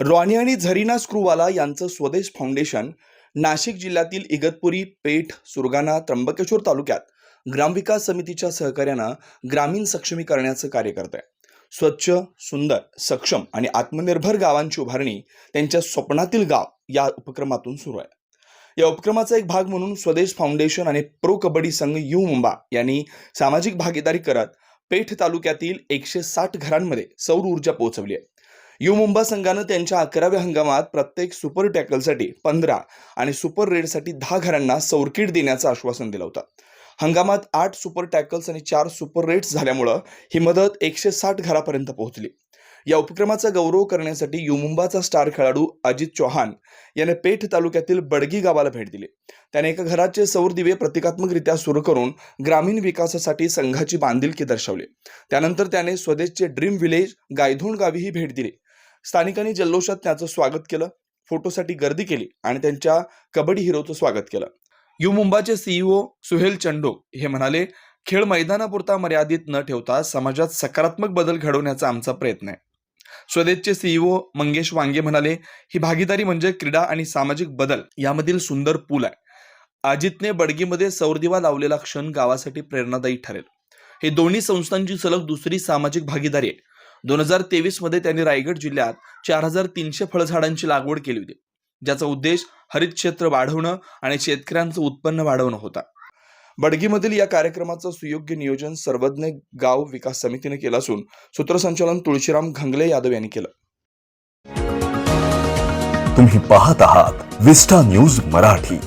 Ronnie आणि झरीना स्क्रूवाला यांचं स्वदेश foundation Nashik जिल्ह्यातील इगतपुरी पेठ सुरगाणा त्र्यंबकेश्वर तालुक्यात ग्रामविकास समितीच्या सहकार्यानं ग्रामीण सक्षमीकरणाचं कार्य करत आहे स्वच्छ सुंदर सक्षम आणि आत्मनिर्भर गावांची उभारणी त्यांच्या स्वप्नातील गाव या उपक्रमातून सुरू आहे. या उपक्रमाचा एक भाग म्हणून स्वदेश फाउंडेशन आणि प्रो कबड्डी संघ यू मुंबा यांनी सामाजिक भागीदारी करत पेठ तालुक्यातील एकशे साठ घरांमध्ये सौर ऊर्जा पोहोचवली आहे. यू मुंबा संघानं त्यांच्या अकराव्या हंगामात प्रत्येक सुपर टॅकलसाठी पंधरा आणि सुपर रेडसाठी दहा घरांना सौरकीट देण्याचं आश्वासन दिलं होतं. हंगामात आठ सुपर टॅकल्स आणि चार सुपर रेट्स झाल्यामुळं ही मदत एकशे साठ घरापर्यंत पोहोचली. या उपक्रमाचा गौरव करण्यासाठी युमुंबाचा स्टार खेळाडू अजित चौहान याने पेठ तालुक्यातील बडगी गावाला भेट दिली. त्याने एका घराचे सौर दिवे प्रतिकात्मकरित्या सुरू करून ग्रामीण विकासासाठी संघाची बांधिलकी दर्शवली. त्यानंतर त्याने स्वदेशचे ड्रीम विलेज गायधोण गावीही भेट दिली. स्थानिकांनी जल्लोषात त्याचं स्वागत केलं फोटोसाठी गर्दी केली आणि त्यांच्या कबड्डी हिरोचं स्वागत केलं. यू मुंबाचे सीईओ सुहेल चंडो हे म्हणाले खेळ मैदानापुरता मर्यादित न ठेवता समाजात सकारात्मक बदल घडवण्याचा आमचा प्रयत्न आहे. स्वदेशचे सीईओ मंगेश वांगे म्हणाले ही भागीदारी म्हणजे क्रीडा आणि सामाजिक बदल यामधील सुंदर पूल आहे. अजितने बडगीमध्ये सौरदिवा लावलेला क्षण गावासाठी प्रेरणादायी ठरेल. हे दोन्ही संस्थांची सलग दुसरी सामाजिक भागीदारी आहे. दोन हजार तेवीसमध्ये त्यांनी रायगड जिल्ह्यात चार हजार तीनशे फळझाडांची लागवड केली होती. ज्याचा उद्देश हरित क्षेत्र वाढवणं आणि शेतकऱ्यांचं उत्पन्न वाढवणं होता. बडगीमधील या कार्यक्रमाचं सुयोग्य नियोजन सर्वज्ञ गाव विकास समितीने केलं असून सूत्रसंचालन तुळशीराम घंगले यादव यांनी केलं. तुम्ही पाहत आहात विस्टा न्यूज मराठी.